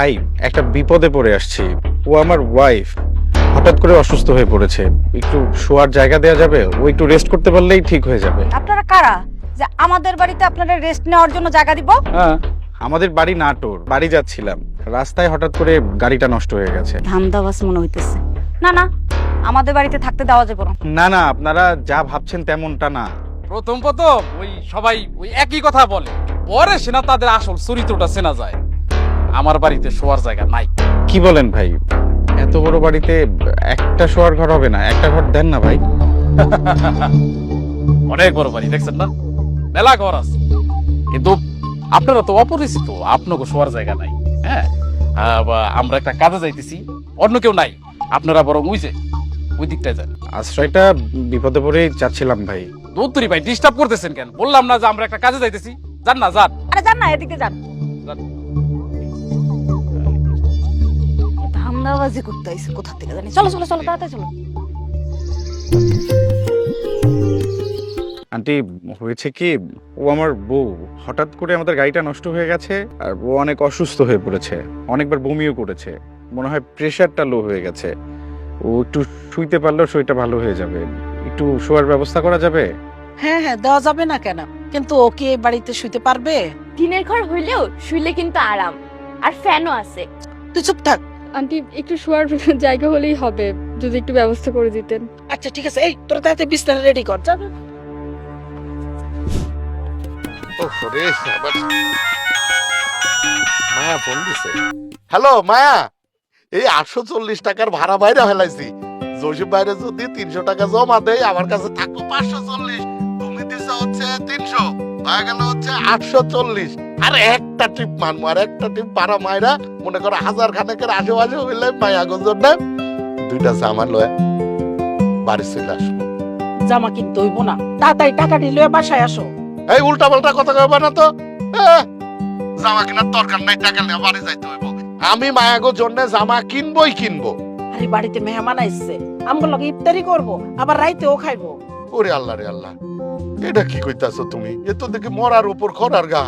ভাই একটা বিপদে পড়ে আসছি। ও আমার ওয়াইফ হঠাৎ করে অসুস্থ হয়ে পড়েছে। একটু শোয়ার জায়গা দেওয়া যাবে? ও একটু রেস্ট করতে পারলেই ঠিক হয়ে যাবে। আপনারা কারা? যে আমাদের বাড়িতে আপনারা রেস্ট নেওয়ার জন্য জায়গা দিব? হ্যাঁ। আমাদের বাড়ি নাটোর। বাড়ি যাচ্ছিলাম। রাস্তায় হঠাৎ করে গাড়িটা নষ্ট হয়ে গেছে। ধান্দাবাস মনে হইতেছে। না না আমাদের বাড়িতে থাকতে দেওয়া যাবে না। না না আপনারা যা ভাবছেন তেমনটা না। প্রথম প্রথম ওই সবাই ওই একই কথা বলে। পরে সেনা তাদের আসল চরিত্রটা চেনা যায়। আমার বাড়িতে শোয়ার জায়গা নাই। কি বলেন ভাই? এত বড় বাড়িতে একটা শোয়ার ঘর হবে না একটা ঘর দেন না ভাই। অনেক বড় বাড়ি দেখছেন না? মেলা ঘর আছে। কিন্তু আপনারা তো অপরিচিত আপনাকে শোয়ার জায়গা নাই হ্যাঁ? আমরা একটা কাজে যাইতেছি অন্য কেউ নাই। আপনারা বরং ওই যে ওই দিকটায় যান। আশ্রয়টা বিপদে পড়েই যাচ্ছিলাম ভাই। দৌত্তরি ভাই ডিস্টার্ব করতেছেন কেন? বললাম না যে আমরা একটা কাজে যাইতেছি। যান না যান। আরে যান না এদিকে যান। যান। ধান্দাবাজি করতে আইছে কোথা থেকে জানি। চলো চলো চলো তাড়াতাড়ি চলো। আন্টি হয়েছে কি ও আমার বউ। হঠাৎ করে আমাদের গাড়িটা নষ্ট হয়ে গেছে আর ও অনেক অসুস্থ হয়ে পড়েছে। অনেকবার বমিও করেছে। মনে হয় প্রেশারটা লো হয়ে গেছে। ও একটু শুইতে পারলেও শরীরটা ভালো হয়ে যাবে। একটু শোয়ার ব্যবস্থা করা যাবে? হ্যাঁ হ্যাঁ দেওয়া যাবে না কেন? কিন্তু ও কি বাড়িতে শুইতে পারবে? টিনের ঘর হইলেও শুইলে কিন্তু আরাম। আর ফ্যানও আছে। তুই চুপ থাক। আন্টি একটু শোয়ার জায়গা হলেই হবে যদি একটু ব্যবস্থা করে দিতেন। আচ্ছা ঠিক আছে। এই তোর তাতে বিছানা রেডি কর যা। যা। ওরে আবার মায়া ফোন দিছে। হ্যালো মায়া! এই আটশো চল্লিশ টাকার ভাড়া বাইরে ফেলাইছি। জসিম বাইরে যদি তিনশো টাকা জমা দেয় আমার কাছে থাকব পাঁচশো চল্লিশ। দিছো হচ্ছে তিনশো গেল হচ্ছে আটশো চল্লিশ। আর একটা টিপ মারবো আর একটা টিপ মায়েরা মনে করো হাজার খানেকের আশেপাশে হইলে মায়া গঞ্জন দুইটা জামা লয় বাড়ি চলে আসব। জামা কিনতে হইব না তাড়াতাড়ি টাকা নিলে বাসায় আসো। এই উল্টা পাল্টা কথা কইবা না তো? জামা কেনার দরকার নাই টাকা নিয়ে বাড়ি যাইতে হইব। আমি মায়াগো জন্য জামা কিনবই কিনবো। আরে বাড়িতে মেহমান আইছে আমগো লগে ইফতারি করব আবার রাইতেও খাইবো। ওরে আল্লাহ রে আল্লাহ, এটা কি কইতাছো তুমি? এ তো দেখি মরার উপর খরার গা।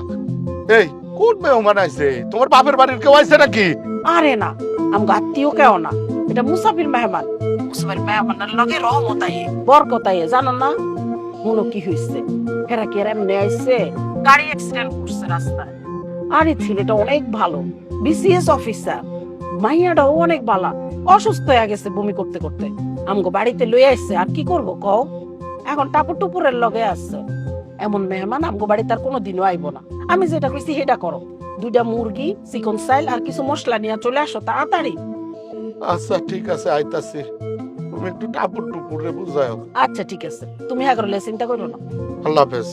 এই, কোন মেহমান আইছে? তোমার বাপের বাড়ির কেউ আইছে নাকি? আরে না, আমগো আত্মীয় কেউ না। এটা মুসাফির মেহমান। মুসাফির মেহমানের লগে রহমত আইয়ে, বরকত আইয়ে, জানো না? মনো কি হইছে? হেরা কি আর এমনি আইছে? গাড়ি অ্যাক্সিডেন্ট করছে রাস্তায়। আরে ছেলেটা অনেক ভালো বিসিএস অফিসার মাইয়াটাও অনেক বালা, অসুস্থ হয়ে গেছে বমি করতে করতে। আমগো বাড়িতে লই আইছে, আর কি করব কও? এখন টাপুর টুপুরের লগে আছে। এমন মেহমান আমগো বাড়িতে আর কোনোদিনও আইব না। আমি যেটা কইছি সেটা করো। দুইটা মুরগি চিকন সাইল আর কিছু মশলা নিয়ে চলে আসো তাড়াতাড়ি। আচ্ছা ঠিক আছে আইতাছি। তুমি একটু টাপুর টুপুরে বুঝাও আচ্ছা ঠিক আছে। তুমি হ্যাঁ করলে চিন্তা করো না। আল্লাহ হাফেজ।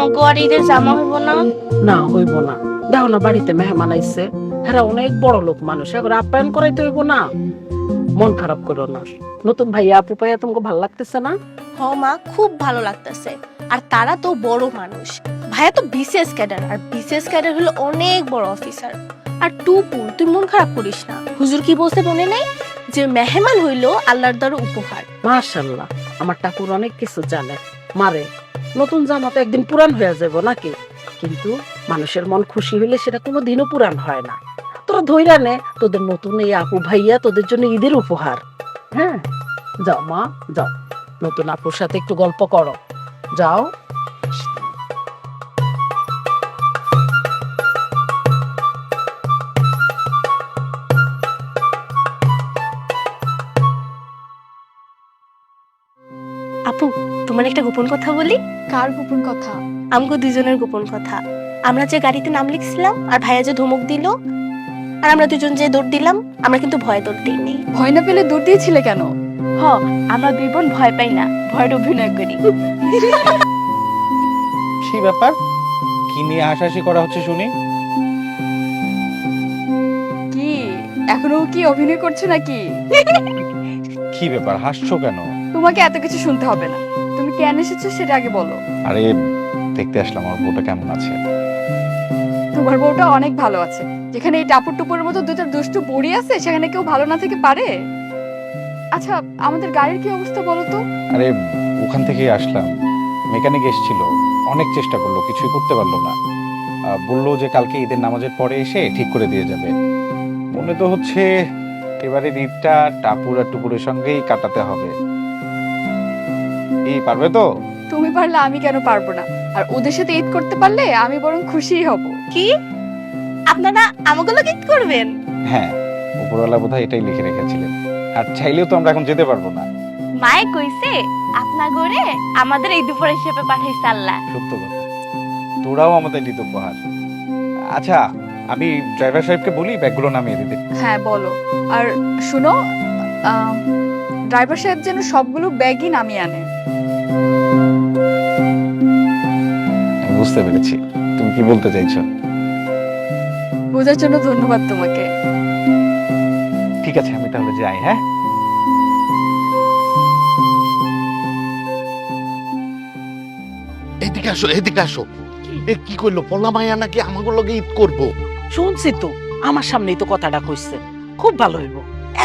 আমাকে আর ঈদের জামা হইব না? না হইব না। দেখো না বাড়িতে মেহমান আইছে। হ্যাঁ অনেক বড় লোক মানুষ। এখন আপ্যায়ন করাইতে হইব না? মন খারাপ করো না। নতুন ভাইয়া আপু পাইয়া তোমাকে ভালো লাগতেছে না? হ মা খুব ভালো লাগতেছে। আর তারা তো বড় মানুষ। ভাইয়া তো বিসিএস ক্যাডার আর বিসিএস ক্যাডার হলো অনেক বড় অফিসার। আর টুপু তুই মন খারাপ করিস না। হুজুর কি বলতে মনে নেই? যে মেহমান হইল আল্লাহর দ্বারা উপহার। মাশাল্লাহ আমার ঠাকুর অনেক কিছু জানে। মারে। নতুন জামা তো একদিন পুরান হয়ে যাব নাকি? কিন্তু মানুষের মন খুশি হইলে সেটা কোনো দিনও পুরান হয় না। তোরা ধৈরা নে, তোদের নতুন এই আপু ভাইয়া তোদের জন্য ঈদের উপহার। হ্যাঁ? যাও মা, যাও। নতুন আপুর সাথে একটু গল্প করো। যাও। তোমার একটা গোপন কথা বলি? কার গোপন কথা? আমগো দুজনের গোপন কথা। আমরা যে গাড়িতে নাম লিখছিলাম আর ভাইয়া যে ধমক দিল আর আমরা দুজন যে দৌড় দিলাম আমরা কিন্তু ভয়ে দৌড় দিইনি। ভয় না পেলে দৌড় দিয়েছিলে কেন? হ আমরা দুই বোন ভয় পাই না ভয়ের অভিনয় করি। কি ব্যাপার? কি নিয়ে হাসাহাসি করা হচ্ছে শুনি? কি? এখনও কি অভিনয় করছ নাকি? কি ব্যাপার হাসছো কেন? তোমাকে এত কিছু শুনতে হবে না। তুমি কেন এসেছ সেটা আগে বলো। আরে দেখতে আসলাম আমার বউটা কেমন আছে? তোমার বউটা অনেক ভালো আছে। যেখানে এই টাপুর টুপুরের মতো দুটো দুষ্টু বুড়ি আছে সেখানে কেউ ভালো না থেকে পারে? আচ্ছা আমাদের গাড়ির কি অবস্থা বলো তো? আরে ওখান থেকেই আসলাম। মেকানিক এসেছিল অনেক চেষ্টা করল কিছুই করতে পারল না। বলল যে কালকে ঈদের নামাজের পরে এসে ঠিক করে দিয়ে যাবে। মনে তো হচ্ছে এবারে ঈদটা টাপুর আর টুপুরের সঙ্গেই কাটাতে হবে। এই পারবে তো? তুমি পারলে আমি কেন পারব না? আর ওদের সাথে ঈদ করতে পারলে আমি বরং খুশিই হব। কি? আপনারা আমাগুলো গিফট করবেন? হ্যাঁ উপরওয়ালা বোধহয় এটাই লিখে রেখেছিলেন। আর চাইলেও তো আমরা এখন যেতে পারব না। মায়ে কইছে আপনা করে আমাদের এই দুপুর হিসেবে পাঠাইছে আল্লাহ। সত্য কথা। তোরাও আমাদের ঈদ উপহার আচ্ছা আমি ড্রাইভার সাহেবকে বলি ব্যাগগুলো নামিয়ে দিতে। হ্যাঁ বলো। আর শুনো ড্রাইভার সাহেব যেন সবগুলো ব্যাগই নামিয়ে আনে। বুঝতে পেরেছি। তুমি কি বলতে চাইছো? বোঝার জন্য ধন্যবাদ তোমাকে। ঠিক আছে আমি তাহলে যাই হ্যাঁ? এদিকে আসো এদিকে আসো। এ কি কইলো পলা মায়া নাকি আমাকে লগে ঈদ করব? শুনছি তো আমার সামনেই তো কথাটা কইছে। খুব ভালো হইব।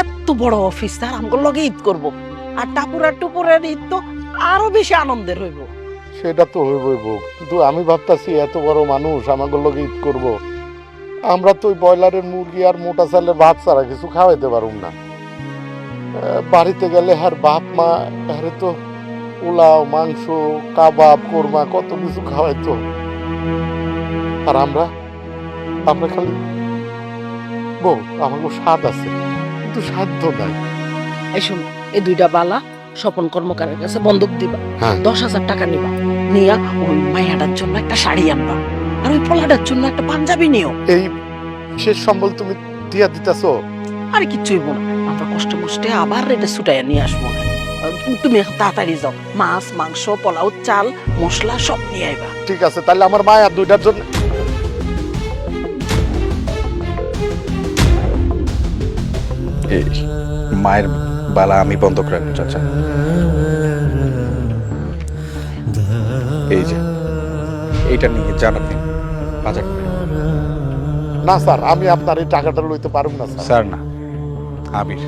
এত বড় অফিস অফিসার আমগো লগে ঈদ করব। আর টাপুরা টুপুরের ঈদ তো আরও বেশি আনন্দের হইব। সেটা তো হইব কিন্তু আমি ভাবতাছি এত বড় মানুষ, আমাকে লগে ঈদ করব। আমরা তো ওই ব্রয়লারের মুরগি আর মোটা চালের ভাত ছাড়া কিছু খাওয়াইতে পারুম না। বাড়িতে গেলে আর বাপ, মা আরে তো পোলাও, মাংস, কাবাব, কোরমা, কত কিছু খাওয়াইতো আর আমরা আমরা খালি বউ, আমাকে স্বাদ আছে। কিন্তু সাধ্য নাই। এই শুন এই দুইটা বালা স্বপন কর্মকারের কাছে বন্ধক দিবা হ্যাঁ। দশ হাজার টাকা নিবা নিয়া ওই মাইয়াটার জন্য একটা শাড়ি আনবা আর ওই পোলাটার জন্য একটা পাঞ্জাবি নিও। এই শেষ সম্বল তুমি দিয়া দিতেছো। আর কিচ্ছু হইব না আমরা কষ্টে মষ্টে আবার এটা ছুটাইয়া নিয়ে আসব। তুমি এখন তাড়াতাড়ি যাও মাছ মাংস পোলাও চাল মশলা সব নিয়ে আইবা। ঠিক আছে তাহলে আমার মায়া দুইটার জন্য মায়ের বালা আমি বন্ধক রাখব চাচা। এই যে এইটা নিয়ে জানাতে বাজার। না স্যার আমি আপনার এই টাকাটা লইতে পারুম না স্যার। স্যার না। আবির।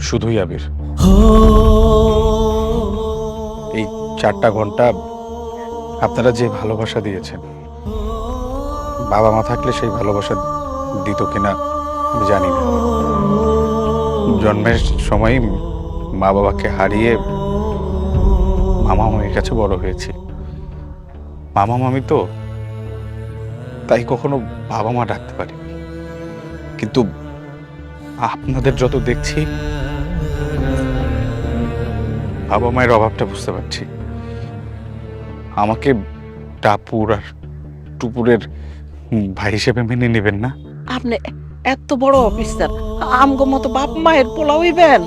শুধুই আবির। এই চারটা ঘণ্টা আপনারা যে ভালোবাসা দিয়েছেন বাবা মা থাকলে সেই ভালোবাসা দিত কিনা আমি জানি না। জন্মের সময় মা বাবাকে হারিয়ে মামা মামির কাছে বড় হয়েছি। মামা মামি তো তাই কখনো বাবা মা ডাকতে পারি কিন্তু আপনাদের যত দেখছি, বাবা মায়ের অভাবটা বুঝতে পারছি। আমাকে টাপুর আর টুপুরের ভাই হিসেবে মেনে নেবেন না? আপনি এত বড় অফিসার আমগো মতো বাপ মায়ের পোলাও হইবেন?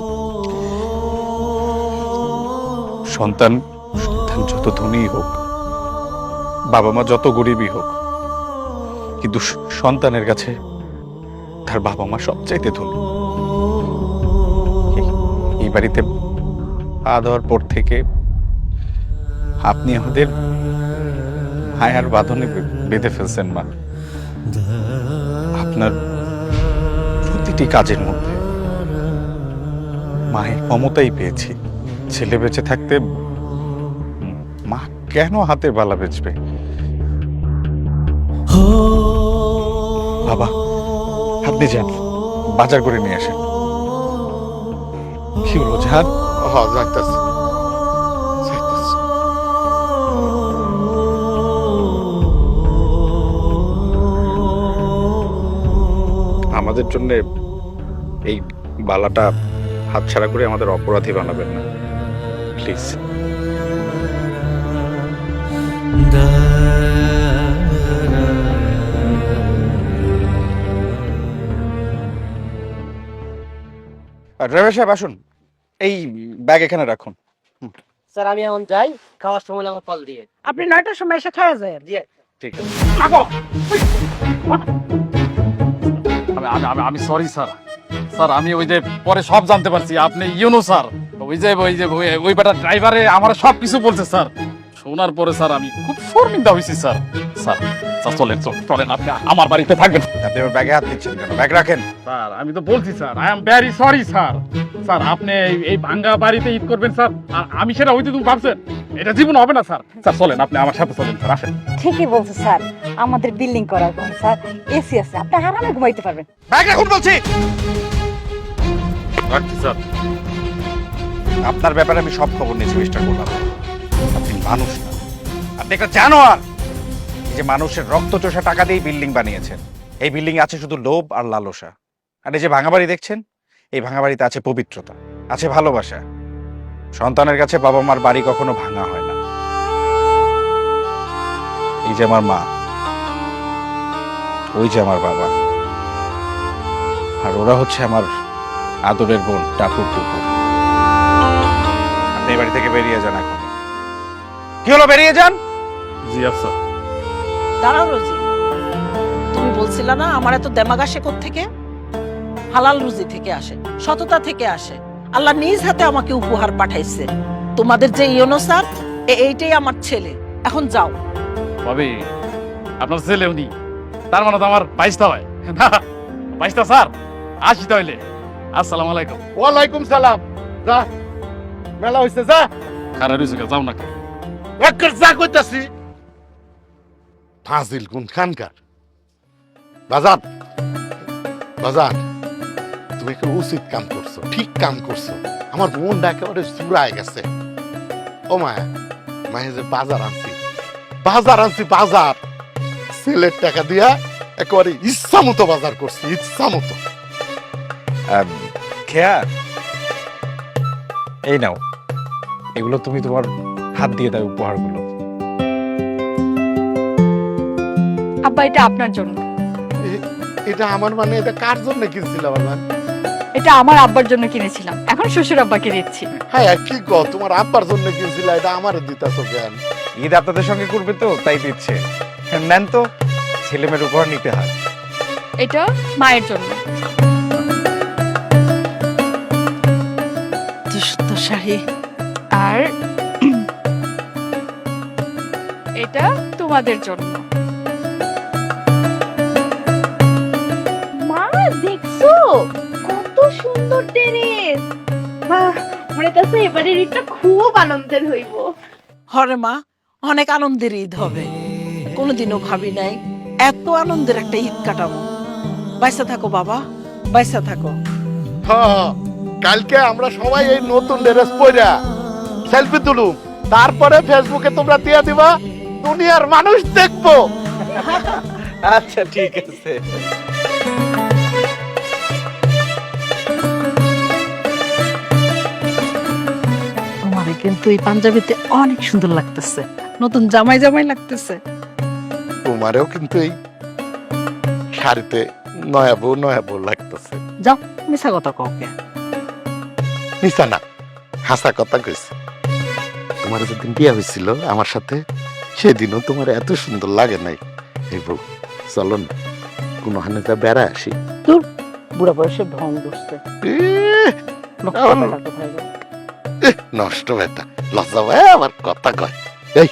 সন্তান সন্তান যত ধনী হোক, বাবা মা যত গরিবই হোক, কিন্তু সন্তানের কাছে তার বাবা মা সবচাইতে ধনী। এই- বাড়িতে পা পর থেকে আপনি আমাদের মায়ার বাঁধনে বেঁধে ফেলছেন, মা। আপনার প্রতিটি কাজের মধ্যে মায়ের মমতাই পেয়েছি। ছেলে বেঁচে থাকতে মা কেন হাতে বালা বেচবে? বাবা আপনি যান। বাজার করে নিয়ে আসেন। কি হলো জান হ যাইতাছি যাইতাছি। আমাদের জন্য এই বালাটা হাতছাড়া করে আমাদের অপরাধী বানাবেন না। প্লিজ। ড্রাইভার সাহেব আসুন। এই ব্যাগ এখানে রাখুন। স্যার আমি এখন যাই খাওয়ার সময় আমার কল দিয়ে। আপনি নয়টার সময় এসে খাওয়া যায়। ঠিক আছে। আমি আমি আমি সরি স্যার স্যার আমি ওই যে পরে সব জানতে পারছি। আপনি ইউনো স্যার ওই যে ওই যে, ওই বেটা ড্রাইভারে আমার সব কিছু বলছে স্যার শোনার পরে স্যার আমি খুব শর্মিন্দা হয়েছি স্যার স্যার স্যার চলেন চলেন চলেন আপনি আমার বাড়িতে থাকবেন। আপনি আমার ব্যাগে হাত দিচ্ছেন কেন? ব্যাগ রাখেন। স্যার আমি তো বলছি sir I am very sorry sir. Sir আপনি এই- ভাঙ্গা বাড়িতে ঈদ করবেন স্যার। আর আমি সেটা হইতে তুমি ভাবছেন এটা জীবন হবে না স্যার। স্যার চলেন আপনি আমার সাথে চলেন স্যার আসেন। ঠিকই বলছে স্যার। আমাদের বিল্ডিং করার পর স্যার এসি আছে আপনি আরামে ঘুমাইতে পারবেন। ব্যাগ রাখুন বলছি। রাখছি স্যার। আপনার ব্যাপারে আমি সব খবর নিয়েছি মিস্টার গোলাপ আপনি মানুষ না। আপনি একটা জানোয়ার। যে মানুষের রক্ত চোষা টাকা দিয়ে বিল্ডিং বানিয়েছেন। এই বিল্ডিং আছে শুধু লোভ আর লালসা। আর এই যে ভাঙা বাড়ি দেখছেন? এই ভাঙা বাড়িতে আছে পবিত্রতা, আছে ভালোবাসা। সন্তানের কাছে বাবা মার বাড়ি কখনো ভাঙা হয় না। এই যে আমার মা, ওই যে আমার বাবা। আর ওরা হচ্ছে আমার আদরের বোন, টাপুর টুপুর। আপনি বাড়ি থেকে বেরিয়ে যান এখন। কি হলো, বেরিয়ে যান? জি আচ্ছা দাঁড়াও রোজি। তুমি বলছিলে না আমার এত দেমাগ আসে থেকে হালাল রুজি থেকে আসে সততা থেকে আসে। আল্লাহ নিজ হাতে আমাকে উপহার পাঠাইছে। তোমাদের যে ইয়োনো স্যার এইটাই আমার ছেলে। এখন যাও। ভাবি আপনার ছেলে উনি। তার মানে তো আমার বাইশটা হয়। না বাইশটা স্যার আসি তাহলে আসসালামু আলাইকুম। ওয়ালাইকুম সালাম। যা মেলা হইছে যা। খারাপ যাও না। যা কইতাছি। ফাজিল কোন বাজান বাজান, তুমি একটা উচিত কাম করছ, ঠিক কাম করছ। আমার মনটা একেবারে চুরায় গেছে। ও মায়া, মায়ে যে বাজার আনছি বাজার আনছি বাজার। ছেলের টাকা দিয়া একেবারে ইচ্ছা মতো বাজার করছি, ইচ্ছা মতো। খেয়া, এই নাও। এগুলো তুমি তোমার হাত দিয়ে দাও, উপহারগুলো। আব্বা এটা আপনার জন্য। এটা আমার মানে এটা কার জন্য কিনছিলাম আমার? এটা আমার আব্বার জন্য কিনেছিলাম। এখন শ্বশুর আব্বাকে দিচ্ছি। হ্যাঁ কি গো তোমার আব্বার জন্য কিনছিল এটা আমার দিতাছো কেন? ঈদ আপনাদের সঙ্গে করবে তো তাই দিচ্ছে। নেন তো ছেলে মেয়ের উপহার নিতে হয়। এটা মায়ের জন্য। শাড়ি। আর এটা তোমাদের জন্য। কাছে এবারের ঈদটা খুব আনন্দের হইব। হরে মা অনেক আনন্দের ঈদ হবে। কোনোদিনও ভাবি নাই এত আনন্দের একটা ঈদ কাটাবো। বাইসা থাকো বাবা বাইসা থাকো। হ্যাঁ, কালকে আমরা সবাই এই নতুন ড্রেস পরা সেলফি তুলুম। তারপরে ফেসবুকে তোমরা দিয়ে দিবা দুনিয়ার মানুষ দেখব। আচ্ছা ঠিক আছে। কিন্তু এই পাঞ্জাবিতে অনেক সুন্দর লাগতেছে। নতুন জামাই জামাই লাগতেছে। তোমারেও কিন্তু এই শাড়িতে নয়া বউ নয়া বউ লাগতেছে। যাও মিশা কথা কাউকে নিশা না হাসা কথা কইছে। তোমার যেদিন বিয়ে হয়েছিল আমার সাথে সেদিনও তোমার এত সুন্দর লাগে নাই। এই বউ চলো না কোনো হানেটা বেড়া আসি। বুড়া বয়সে ঢং বসছে নষ্ট বেটা লজ্জা ভাই আমার কথা কয়। এই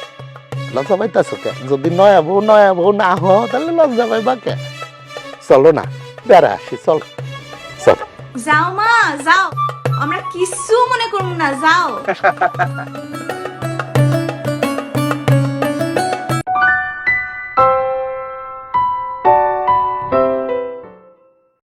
লজ্জা পাইতাছ কে যদি নয়া বউ নয়া বউ না হ তাহলে লজ্জা ভাই বা কে? চলো না বেড়া আসি চল। চল। যাও মা যাও। আমরা কিছু মনে করব না যাও।